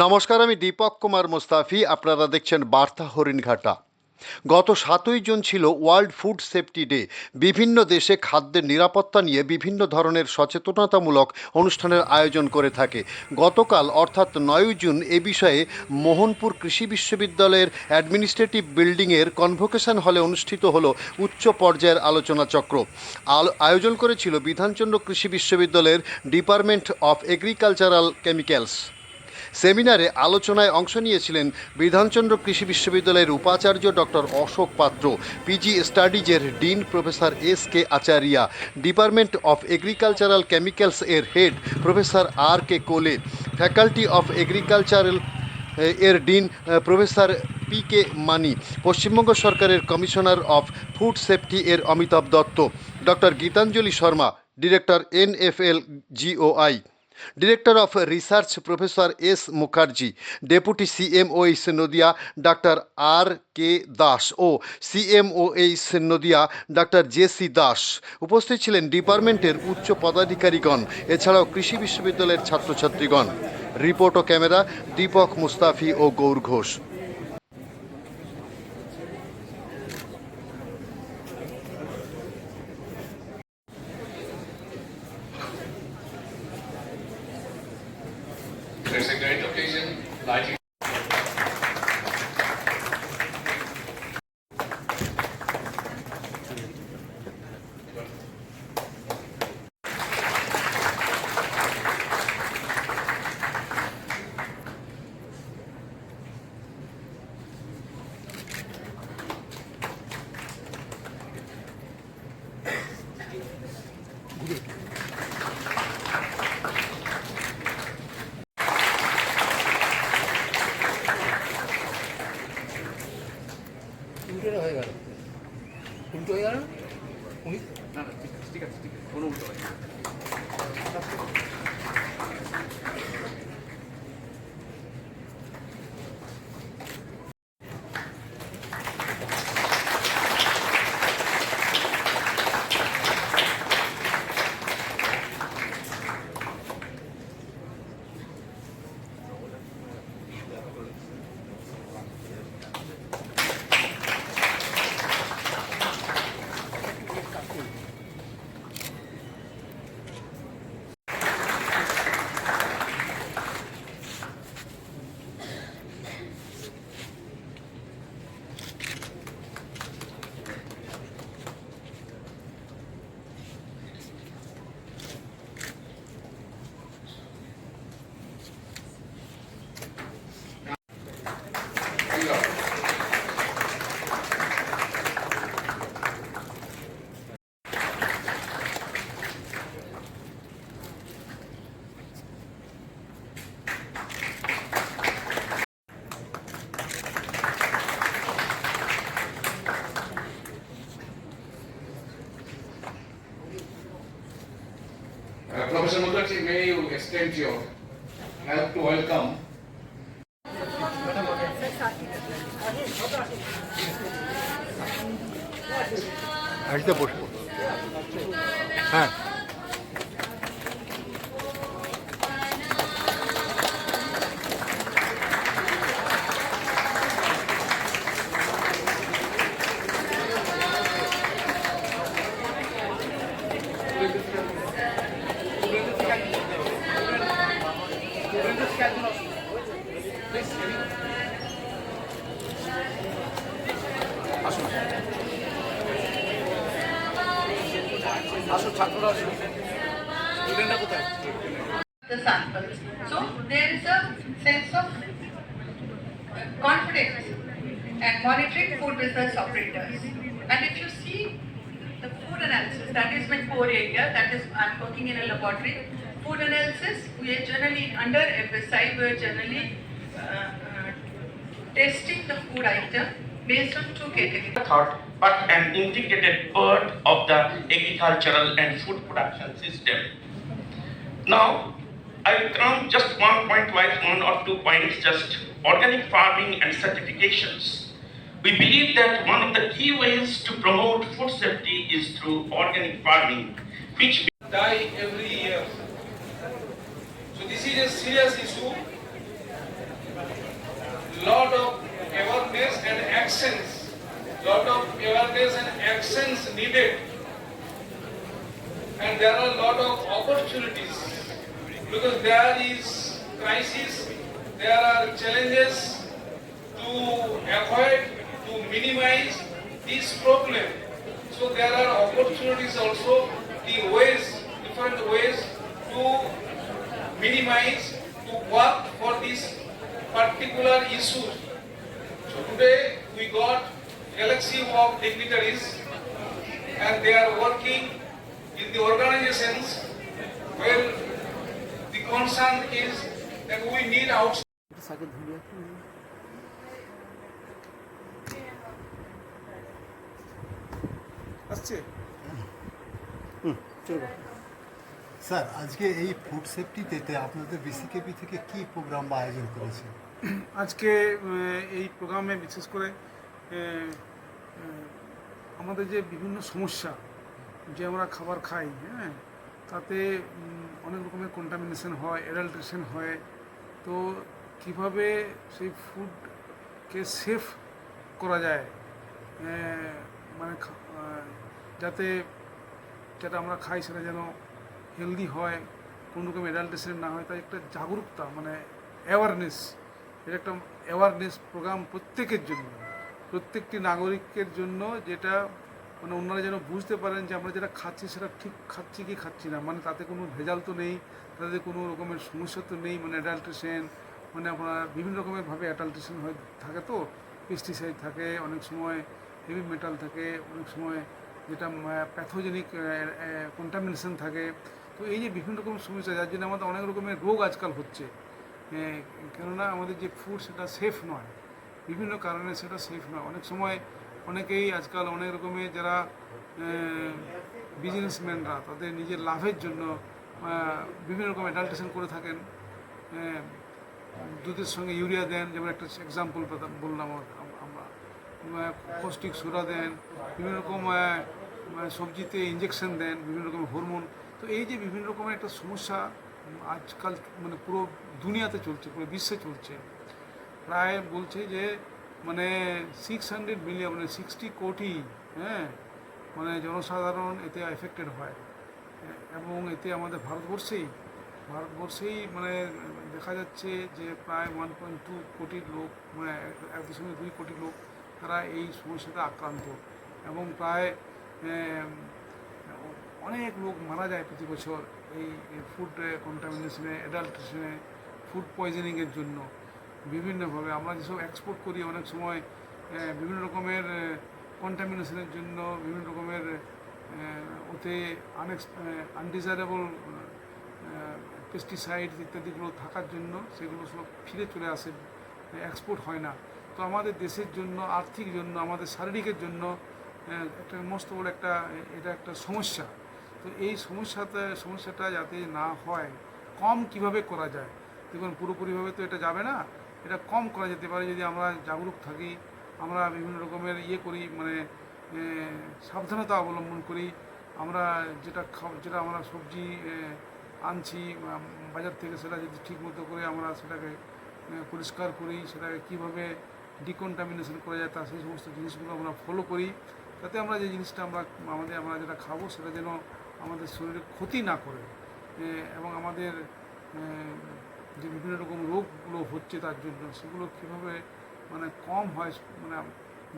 নমস্কার, আমি দীপক কুমার মোস্তাফি। আপনারা দেখছেন বার্তা হরিণঘাটা। গত সাতই জুন ছিল ওয়ার্ল্ড ফুড সেফটি ডে। বিভিন্ন দেশে খাদ্যের নিরাপত্তা নিয়ে বিভিন্ন ধরনের সচেতনতামূলক অনুষ্ঠানের আয়োজন করে থাকে। গতকাল, অর্থাৎ নয়ই জুন, এ বিষয়ে মোহনপুর কৃষি বিশ্ববিদ্যালয়ের অ্যাডমিনিস্ট্রেটিভ বিল্ডিংয়ের কনভোকেশন হলে অনুষ্ঠিত হলো উচ্চ পর্যায়ের আলোচনা চক্র। আয়োজন করেছিল বিধানচন্দ্র কৃষি বিশ্ববিদ্যালয়ের ডিপার্টমেন্ট অফ এগ্রিকালচারাল কেমিক্যালস। সেমিনারে আলোচনায় অংশ নিয়েছিলেন বিধানচন্দ্র কৃষি বিশ্ববিদ্যালয়ের উপাচার্য doctor Ashok Patra, PG স্টাডিজের dean professor S K Acharya, department of agricultural chemicals এর head professor R K Kole, faculty of agricultural এর dean professor P K Mani, Paschimbanga সরকারের কমিশনার অফ ফুড সেফটি এর Amitabha Dutta, doctor Gitanjali Sharma, director N F NFL GOI director of research professor S Mukherjee, deputy CMOH Nadia, doctor R K Das ও CMOH Nadia, ডাক্তার J C Das. উপস্থিত ছিলেন ডিপার্টমেন্টের উচ্চ পদাধিকারীগণ, এছাড়াও কৃষি বিশ্ববিদ্যালয়ের ছাত্রছাত্রীগণ। রিপোর্ট ও ক্যামেরা দীপক মুস্তাফি ও গৌর ঘোষ। Lighting. উল্টোটা হয়ে গেল উল্টো হয়ে গেল না? উনি না না ঠিক আছে ঠিক আছে কোনো উল্টো হয়নি। ঠিক extend your help to welcome আসতে বসবো হ্যাঁ the samples. So there is a sense of confidence and monitoring food business operators. And if you see the food analysis, that is my core area, that is I'm working in a laboratory. Food analysis, we are generally under FSI, we are generally uh, uh, testing the food item based on two categories. thought but an integrated part of the agricultural and food production system. Now, I will come just one point wise, one or two points, just organic farming and certifications. We believe that one of the key ways to promote food safety is through organic farming, which die every year. So this is a serious issue lot of awareness and actions, lot of awareness and actions needed. And there are a lot of opportunities because there is crisis, there are challenges to avoid, to minimize this problem. So there are opportunities also, the ways, different ways to minimize, to work for this particular issue. So today we got galaxy of dignitaries and they are working in the organizations where concern is that we need outside sir আজকে এই food safety ডেতে আপনাদের বিসিকেপি থেকে কি programme বা আয়োজন করেছে? আজকে এই প্রোগ্রামে বিশেষ করে আমাদের যে বিভিন্ন সমস্যা যে আমরা খাবার খাই হ্যাঁ তাতে অনেক রকমের কন্টামিনেশন হয় অ্যাডাল্ট্রেশন হয়। তো কীভাবে সেই ফুডকে সেফ করা যায়? মানে যাতে যেটা আমরা খাই সেটা যেন হেলদি হয়, কোনো রকম অ্যাডাল্টেশন না হয়, তাই একটা জাগরুকতা মানে অ্যাওয়ারনেস এটা একটা অ্যাওয়ারনেস প্রোগ্রাম প্রত্যেকের জন্য। প্রত্যেকটি নাগরিকের জন্য যেটা মানে ওনারা যেন বুঝতে পারেন যে আমরা যেটা খাচ্ছি সেটা ঠিক খাচ্ছি কি খাচ্ছি না। মানে তাতে কোনো ভেজাল তো নেই, তাতে কোনো রকমের সমস্যা তো নেই মানে অ্যাডাল্ট্রেশন মানে আপনার বিভিন্ন রকমের ভাবে অ্যাডাল্ট্রেশন হয়ে, থাকে তো পেস্টিসাইড থাকে, অনেক সময় হেভি মেটাল থাকে, অনেক সময় যেটা প্যাথোজেনিক কন্টামিনেশন থাকে। তো এই যে বিভিন্ন রকম সমস্যা, যার জন্য আমাদের অনেক রকমের রোগ আজকাল হচ্ছে। কেননা আমাদের যে ফুড সেটা সেফ নয়। বিভিন্ন কারণে সেটা সেফ নয়। অনেক সময় অনেকেই আজকাল অনেক রকমের যারা বিজনেসম্যানরা তাদের নিজের লাভের জন্য বিভিন্ন রকম অ্যাডাল্টেশন করে থাকেন। দুধের সঙ্গে ইউরিয়া দেন, যেমন একটা এক্সাম্পল বললাম আমরা। কস্টিক সোডা দেন, বিভিন্ন রকম সবজিতে ইঞ্জেকশন দেন, বিভিন্ন রকম হরমোন তো এই যে বিভিন্ন রকমের একটা সমস্যা আজকাল মানে পুরো দুনিয়াতে চলছে, পুরো বিশ্বে চলছে। প্রায় বলছে যে মানে সিক্স হান্ড্রেড মিলিয়ন মানে সিক্সটি কোটি হ্যাঁ মানে জনসাধারণ এতে এফেক্টেড হয়। এবং এতে আমাদের ভারতবর্ষেই ভারতবর্ষেই মানে দেখা যাচ্ছে যে প্রায় ওয়ান পয়েন্ট টু কোটি লোক মানে এক- দশমিক দুই কোটি লোক, তারা এই সমস্যাতে আক্রান্ত। এবং প্রায় অনেক লোক মারা যায় প্রতি বছর এই ফুড কন্টামিনেশনে অ্যাডাল্টেশনে ফুড পয়জনিংয়ের জন্য। বিভিন্নভাবে আমরা যেসব এক্সপোর্ট করি, অনেক সময় বিভিন্ন রকমের কন্টামিনেশনের জন্য, বিভিন্ন রকমের ওতে আনএক্স আনডিজারেবল পেস্টিসাইড ইত্যাদিগুলো থাকার জন্য সেগুলো সব ফিরে চলে আসে এক্সপোর্ট হয় না। তো আমাদের দেশের জন্য, আর্থিক জন্য, আমাদের শারীরিকের জন্য একটা মস্ত বড় একটা এটা একটা সমস্যা। তো এই সমস্যাতে, সমস্যাটা যাতে না হয়, কম কীভাবে করা যায়? দেখুন, পুরোপুরিভাবে তো এটা যাবে না। এটা কম করা যেতে পারে যদি আমরা জাগরুক থাকি, আমরা বিভিন্ন রকমের ইয়ে করি মানে সাবধানতা অবলম্বন করি। আমরা যেটা যেটা আমরা সবজি আনছি বাজার থেকে সেটা যদি ঠিক মতো করে আমরা সেটাকে পরিষ্কার করি, সেটাকে কীভাবে ডিকন্টামিনেশন করা যায়, তা সেই সমস্ত জিনিসগুলো আমরা ফলো করি। তাতে আমরা যে জিনিসটা আমরা, আমাদের, আমরা যেটা খাব সেটা যেন আমাদের শরীরে ক্ষতি না করে। এবং আমাদের যে বিভিন্ন রকম রোগগুলো হচ্ছে তার জন্য, সেগুলো কীভাবে মানে কম হয় মানে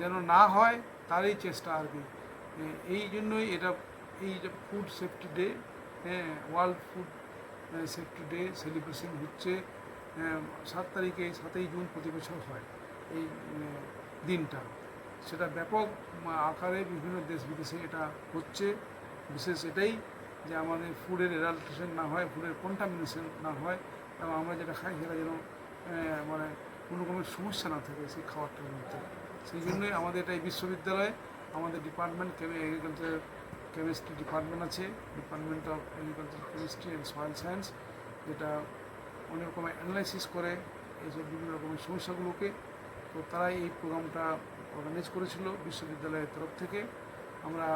যেন না হয়, তারই চেষ্টা আর কি। এই জন্যই এটা, এই যে ফুড সেফটি ডে হ্যাঁ world food safety day celebration হচ্ছে সাত তারিখে, সাতই জুন প্রতি বছর হয় এই দিনটা। সেটা ব্যাপক আকারে বিভিন্ন দেশ বিদেশে এটা হচ্ছে। বিশেষ এটাই যে আমাদের ফুডের এডাল্ট্রেশন না হয় ফুডের কন্টামিনেশন না হয় এবং আমরা যেটা খাই সেটা যেন মানে কোনো রকমের সমস্যা না থাকে সেই খাবারটার মধ্যে। সেই জন্যই আমাদের এই বিশ্ববিদ্যালয়ে আমাদের ডিপার্টমেন্ট এগ্রিকালচার কেমিস্ট্রি ডিপার্টমেন্ট আছে। Department of agriculture chemistry and soil science যেটা অনেক রকমের অ্যানালাইসিস করে এইসব বিভিন্ন রকমের সমস্যাগুলোকে। তো তারাই এই প্রোগ্রামটা অর্গানাইজ করেছিল বিশ্ববিদ্যালয়ের তরফ থেকে। আমরা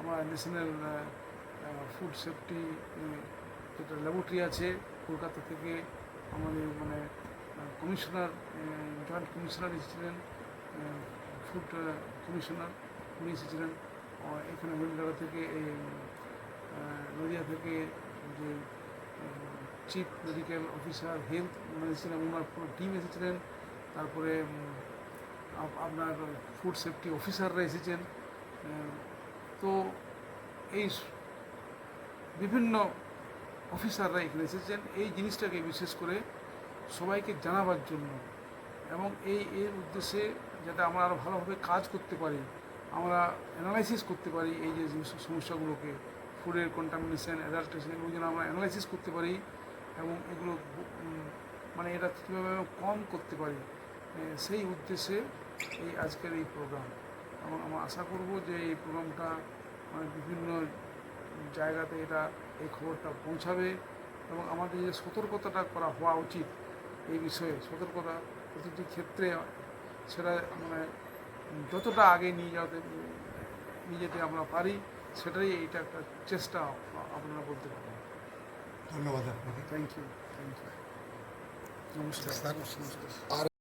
আমরা ন্যাশনাল ফুড সেফটি যেটা ল্যাবরেটরি আছে কলকাতা থেকে আমাদের মানে কমিশনার জয়েন্ট কমিশনার এসেছিলেন ফুড কমিশনার উনি এসেছিলেন। এখানে হরিণঘাটা থেকে এই নদিয়া থেকে যে চিফ মেডিকেল অফিসার, হেলথ ওনারা এসেছিলেন, ওনার পুরো টিম এসেছিলেন। তারপরে আপনার ফুড সেফটি অফিসাররা এসেছেন। তো এই বিভিন্ন অফিসাররা এখানে এসেছেন। এই জিনিসটাকে বিশেষ করে সবাইকে জানাবার জন্য এবং এই এর উদ্দেশ্যে যাতে আমরা আরও ভালোভাবে কাজ করতে পারি, আমরা অ্যানালাইসিস করতে পারি এই যে সমস্যাগুলোকে ফুডের কন্টামিনেশন অ্যাডাল্টেশন এগুলো যেন আমরা অ্যানালাইসিস করতে পারি এবং এগুলো মানে এটা কীভাবে কম করতে পারি সেই উদ্দেশ্যে এই আজকের এই প্রোগ্রাম এবং আমরা আশা করব যে এই প্রোগ্রামটা মানে বিভিন্ন জায়গাতে এটা এই খবরটা পৌঁছাবে এবং আমাদের যে সতর্কতাটা করা হওয়া উচিত এই বিষয়ে সতর্কতা প্রতিটি ক্ষেত্রে সেটা মানে যতটা আগে নিয়ে যাতে নিয়ে যেতে আমরা পারি সেটাই এইটা একটা চেষ্টা আপনারা বলতে পারেন। ধন্যবাদ আপনাকে। থ্যাংক ইউ থ্যাংক ইউ নমস্কার। নমস্কার।